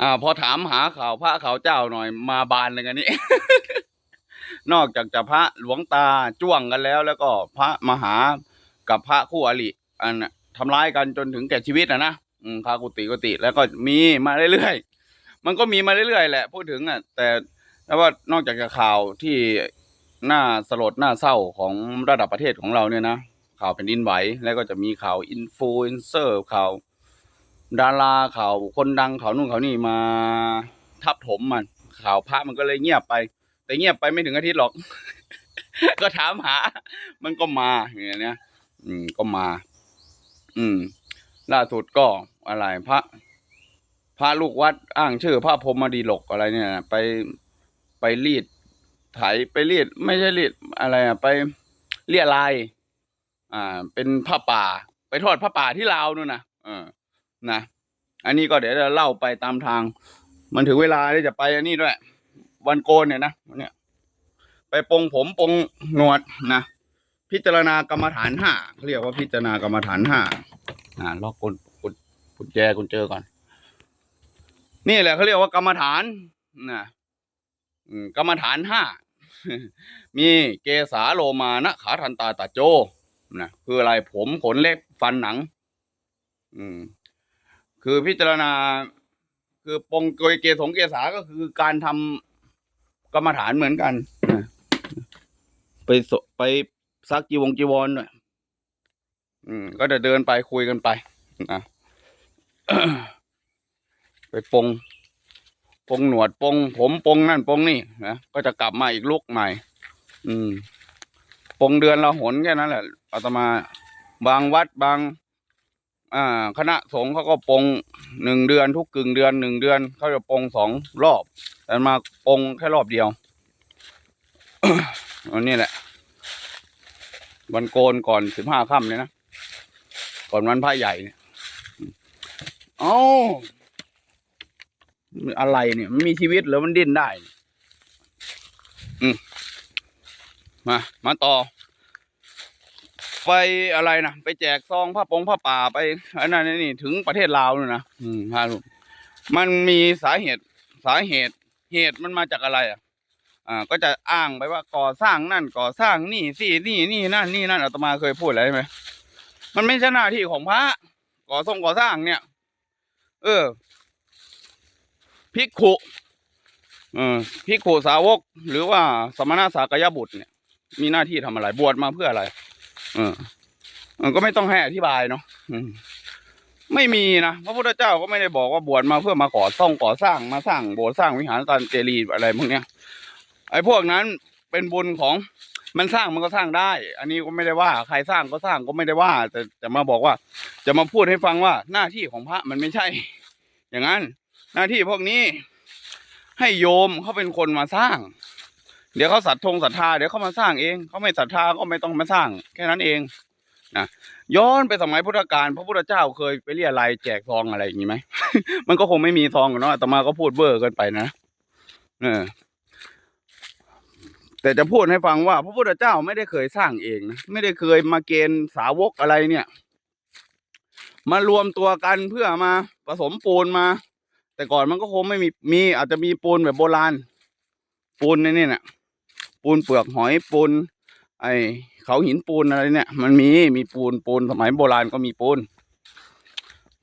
อ่าพอถามหาข่าวพระข่าวเจ้าหน่อยมาบานเลยกันนี้ นอกจากจะพระหลวงตาจ้วงกันแล้ว แล้วก็พระมหากับพระคู่อริอันน่ะทำร้ายกันจนถึงแก่ชีวิตนะนะอืมคากุติกุติแล้วก็มีมาเรื่อยๆมันก็มีมาเรื่อยๆแหละพูดถึงอะ แต่แต่ว่านอกจากจะข่าวที่น่าสลดน่าเศร้าของระดับประเทศของเราเนี่ยนะข่าวแผ่นดินไหวแล้วก็จะมีข่าวอินฟลูเอนเซอร์ข่าว ดาราข่าวคนดังข่าวนู่นข่าวนี่มาทับถมมัน ข่าวพระมันก็เลยเงียบไป แต่เงียบไปไม่ถึงอาทิตย์หรอก ก็ถามหา มันก็มาอย่างเงี้ยอืมก็มา อืม ล่าสุดก็อะไรพระพระลูกวัดอ้างชื่อพระพรหมดีหลกอะไรเนี่ยไปไปรีดไถไปรีด ไม่ใช่รีดอะไรอะไปเรียลาย อ่า เป็นผ้าป่า ไปทอดผ้าป่าที่ลาวนู่นนะเออ นะอันนี้ก็เดี๋ยวจะเล่าไปตามทาง มันถึงเวลาที่จะไปอันนี้ด้วย วันโกนเนี่ยนะวันเนี่ย ไปปงผมปงหนวดนะพิจารณากรรมฐานห้าเรียกว่าพิจารณากรรมฐานห้าอ่าล็อกกุญกุญกุญแจกุญเจอก่อน นี่แหละเขาเรียกว่ากรรมฐานนะอืมกรรมฐานห้ามีเกสาโลมานะขาทันตาตาโจนะคืออะไรผมขนเล็บฟันหนัง อืม คือพิจารณา คือปงโกยเกสงเกษาก็คือการทำกรรมฐานเหมือนกันนะไปสไปซักจีวงจีวรด้วยอืม ก็จะเดินไปคุยกันไปนะ ไปปงปงหนวดปง ผมปงนั่นปงนี่นะก็จะกลับมาอีกลุกใหม่ อืม ปงเดือนละหนแค่นั้นแหละอาตมา บางวัดบาง อ่าคณะสงฆ์เขาก็ปรงหนึ่งเดือนทุกกึ่งเดือนหนึ่งเดือนเขาจะปรงสองรอบ แต่มาปรงแค่รอบเดียวอันนี้แหละ วันโกนก่อนสิบห้าค่ำเนี่ยนะก่อนวันพระใหญ่เนี่ยเอาอะไรเนี่ยมันมีชีวิตหรือมันดิ้นได้ อืมมา มาต่อ ไปอะไรนะไปแจกซองผ้าปงผ้าป่าไปอันนั้นอันนี่ถึงประเทศลาวเลยนะอืมฮารุมันมีสาเหตุสาเหตุเหตุมันมาจากอะไรอะอ่า ก็จะอ้างไปว่าก่อสร้างนั่นก่อสร้างนี่สินี่นี่นั่นนี่นั่นอาตมาเคยพูดอะไรไหมมันไม่ใช่หน้าที่ของพระก่อทรงก่อสร้างเนี่ย เออพิกขุเออพิกขุสาวก หรือว่าสมณะสากยบุตรเนี่ย มีหน้าที่ทำอะไรบวชมาเพื่ออะไร เออมันก็ไม่ต้องให้อธิบายเนาะไม่มีนะพระพุทธเจ้าก็ไม่ได้บอกว่าบวชมาเพื่อมาก่อสร้างก่อสร้างมาสร้างโบสถ์สร้างวิหารตานเจรีอะไรพวกเนี้ย ไอ้พวกนั้นเป็นบุญของมันสร้างมันก็สร้างได้ อันนี้ก็ไม่ได้ว่า ใครสร้างก็สร้างก็ไม่ได้ว่า แต่จะมาบอกว่า จะมาพูดให้ฟังว่าหน้าที่ของพระมันไม่ใช่ อย่างนั้น หน้าที่พวกนี้ ให้โยมเขาเป็นคนมาสร้าง เดี๋ยวเขาศรัทธงศรัทธาเดี๋ยวเขามาสร้างเองเขาไม่ศรัทธาก็ไม่ต้องมาสร้าง แค่นั้นเองนะย้อนไปสมัยพุทธกาลพระพุทธเจ้าเคยไปเรียอะไรยแจกซองอะไรอย่างนี้ไหม มันก็คงไม่มีซองกันเนาะอาตมาก็พูดเบอร์เกินไปนะเออแต่จะพูดให้ฟังว่า พระพุทธเจ้าไม่ได้เคยสร้างเองนะไม่ได้เคยมาเกณฑ์สาวกอะไรเนี่ย มารวมตัวกันเพื่อมาผสมปูนมา แต่ก่อนมันก็คงไม่มีมีอาจจะมีปูนแบบโบราณปูนในนี่น่ะ ปูนเปลือกหอยปูนไอเขาหินปูนอะไรเนี่ยมันมีมีปูนปูนสมัยโบราณก็มีปูน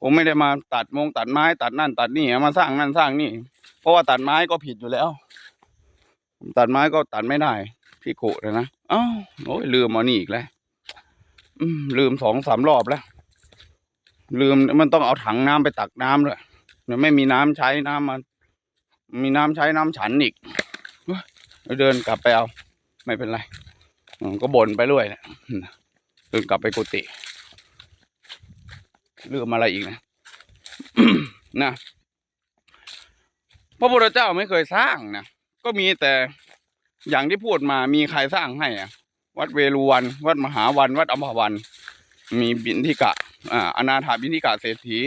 ผมไม่ได้มาตัดมงตัดไม้ตัดนั่นตัดนี่มาสร้างนั่นสร้างนี่ เพราะว่าตัดไม้ก็ผิดอยู่แล้ว ตัดไม้ก็ตัดไม่ได้พี่กุเลยนะอ้าวโอ้ยลืมเอานี่อีกแล้วลืมสองสามรอบแล้ว ลืมมันต้องเอาถังน้ำไปตักน้ำด้วยไม่มีน้ำใช้น้ำมันมีน้ำใช้น้ำฉันอีก เฮ้ยเดินกลับไปเอา ไม่เป็นไรก็บ่นไปเรื่อยนะเดินกลับไปกุฏิลืมองอะไรอีกนะนะพระพุทธเจ้าไม่เคยสร้างนะก็มีแต่อย่างที่พูดมามีใครสร้างให้อะวัดเวรุวัน วัดมหาวัน วัดอัมพวัน มีบินทิกะอ่าอนาถาบินทิกะเศรษฐี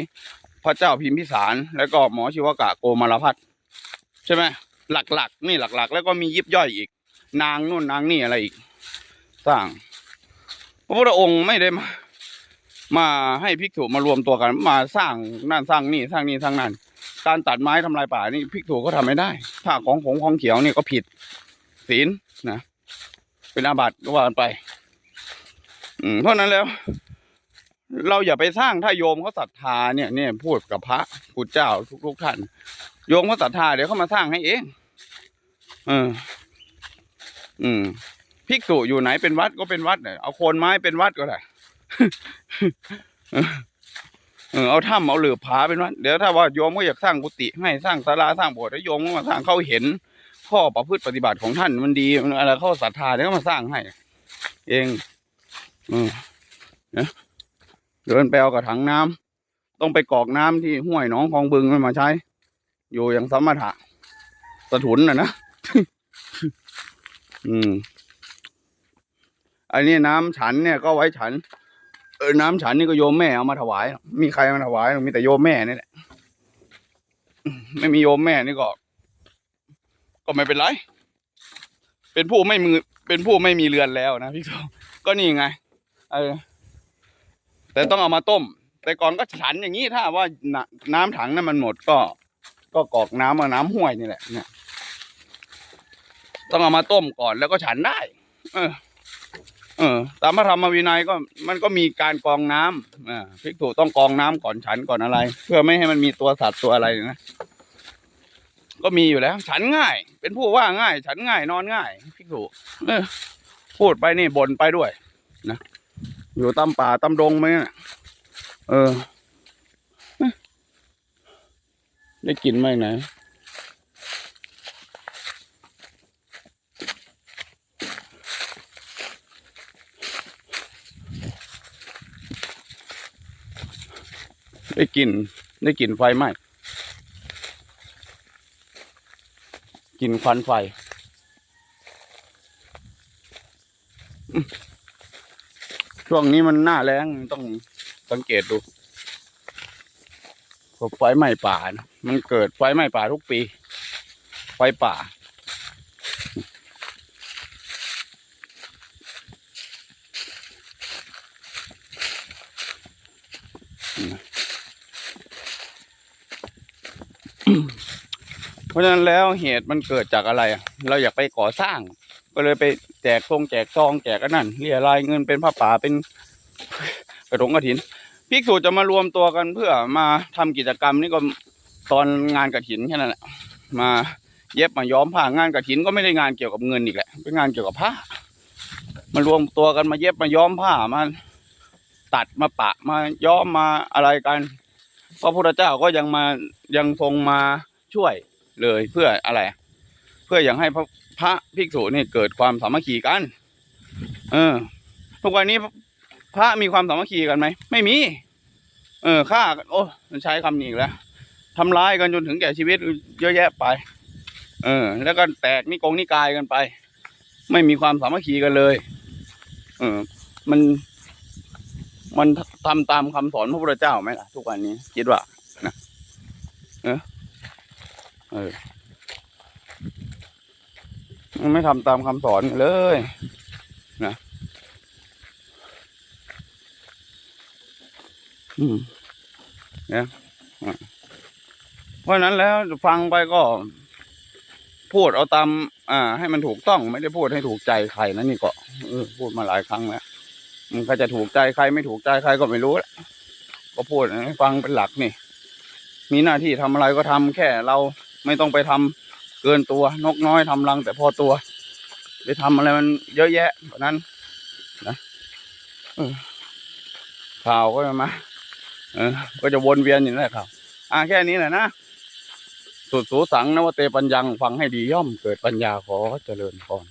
พระเจ้าพิมพิสาร แล้วก็หมอชิวกะโกมารพัฒใช่ไหม หลักๆ นี่หลักๆ แล้วก็มียิบย่อยอีก นางนู่นนางนี่อะไรอีกสร้างพระพุทธองค์ไม่ได้มา มาให้ภิกษุมารวมตัวกัน มาสร้างนั่นสร้างนี่สร้างนี่สร้างนั่นการตัดไม้ทำลายป่านี่พิกถูก็ทำไม่ได้ถ้าของของของเขียวนี่ก็ผิดศีลนะเป็นอาบัติก็ว่ากันไป อืมเพราะนั้นแล้ว เราอย่าไปสร้างถ้าโยมเขาศรัทธาเนี่ยเนี่ยพูดกับพระพุทธเจ้าทุกทุกๆท่าน โยมเขาศรัทธาเดี๋ยวเขามาสร้างให้เองเออ อืมภิกษุอยู่ไหนเป็นวัดก็เป็นวัดเนี่ยเอาโคนไม้เป็นวัดก็ได้เออเอาถ้ำเอาหลืบผาเป็นวัดเดี๋ยวถ้าว่าโยมก็อยากสร้างกุฏิให้สร้างศาลาสร้างโบสถ์ให้โยมก็มาสร้างเขาเห็นข้อประพฤติปฏิบัติของท่านมันดีมันอะไรเขาศรัทธาเดี๋ยวก็มาสร้างให้ เองอืมเนี่ยเดินไปเอากระถังน้ำต้องไปกรอกน้ำที่ห้วยหนองคลองบึงมันมาใช้ อยู่อย่างสมถะสถุนนะนะ อืม อันนี้น้ำฉันเนี่ยก็ไว้ฉัน เออน้ำฉันนี่ก็โยมแม่เอามาถวาย มีใครมาถวาย มีแต่โยมแม่นี่แหละไม่มีโยมแม่นี่ก็ ก็ไม่เป็นไร เป็นผู้ไม่มือ เป็นผู้ไม่มีเรือนแล้วนะพี่โตก็นี่ไง เออ แต่ต้องเอามาต้ม แต่ก่อนก็ฉันอย่างนี้ถ้าว่าน้ำน้ำถังนั้นมันหมดก็ ก็กอกน้ำมาน้ำห้วยนี่แหละเนี่ยต้องเอามาต้มก่อนแล้วก็ฉันได้ เออ เออ ตามพระธรรมวินัยก็มันก็มีการกองน้ำอ่าภิกษุต้องกองน้ำก่อนฉันก่อนอะไร เพื่อไม่ให้มันมีตัวสัตว์ตัวอะไรนะก็มีอยู่แล้ว ฉันง่าย เป็นผู้ว่าง่าย ฉันง่ายนอนง่ายภิกษุเออ พูดไปนี่บ่นไปด้วย นะอยู่ตามป่าตามดงไหมนะเออ ได้กินไหมไหนได้กลิ่นได้กลิ่นไฟไหม้กลิ่นควันไฟ ช่วงนี้มันหน้าแรงต้องสังเกตดู ไฟไหม้ป่านะมันเกิดไฟไหม้ป่าทุกปี ไฟป่า เพราะฉะนั้นแล้วเหตุมันเกิดจากอะไร เราอยากไปก่อสร้าง ก็เลยไปแจกทรงแจกซองแจกกันนั่นเรียรายเงินเป็นผ้าป่าเป็นกระถงกระถิน ภิกษุจะมารวมตัวกันเพื่อมาทำกิจกรรมนี่ก็ตอนงานกระถินแค่นั้นแหละมาเย็บมาย้อมผ้างานกระถินก็ไม่ได้งานเกี่ยวกับเงินอีกแหละเป็นงานเกี่ยวกับผ้ามารวมตัวกันมาเย็บมาย้อมผ้ามาตัดมาปะมาย้อมมาอะไรกันพระพุทธเจ้าก็ยังมายังทรงมาช่วยเลยเพื่ออะไร เพื่ออย่างให้พระพระภิกษุนี่เกิดความสามัคคีกัน เออทุกวันนี้ พระมีความสามัคคีกันไหม ไม่มี เออฆ่ากันโอ้มันใช้คำนี้อีกแล้วทำร้ายกันจนถึงแก่ชีวิตเยอะแยะไป เออ แล้วก็แตกนิกงนิกายกันไป ไม่มีความสามัคคีกันเลย เออ มัน มันทำตามคำสอนพระพุทธเจ้าไหมล่ะ ทุกวันนี้ คิดว่านะเออเออมันไม่ทำตามคำสอนเลย นะ อืม เนี่ยเพราะนั้นแล้วฟังไปก็พูดเอาตามอ่า ให้มันถูกต้องไม่ได้พูดให้ถูกใจใครนะนี่ก็เออพูดมาหลายครั้งแล้วมันก็จะถูกใจใครไม่ถูกใจใครก็ไม่รู้แหละก็พูดให้ฟังเป็นหลักนี่ มีหน้าที่ทำอะไรก็ทำแค่เราไม่ต้องไปทำเกินตัวนกน้อยทำรังแต่พอตัวไปทำอะไรมันเยอะแยะแบบนั้นนะเออข่าวก็มา ก็จะวนเวียนอย่างนี้แหละครับ อ่าแค่นี้แหละนะสุดสูสังนวเตปัญญังฟังให้ดีย่อมเกิดปัญญาขอเจริญพร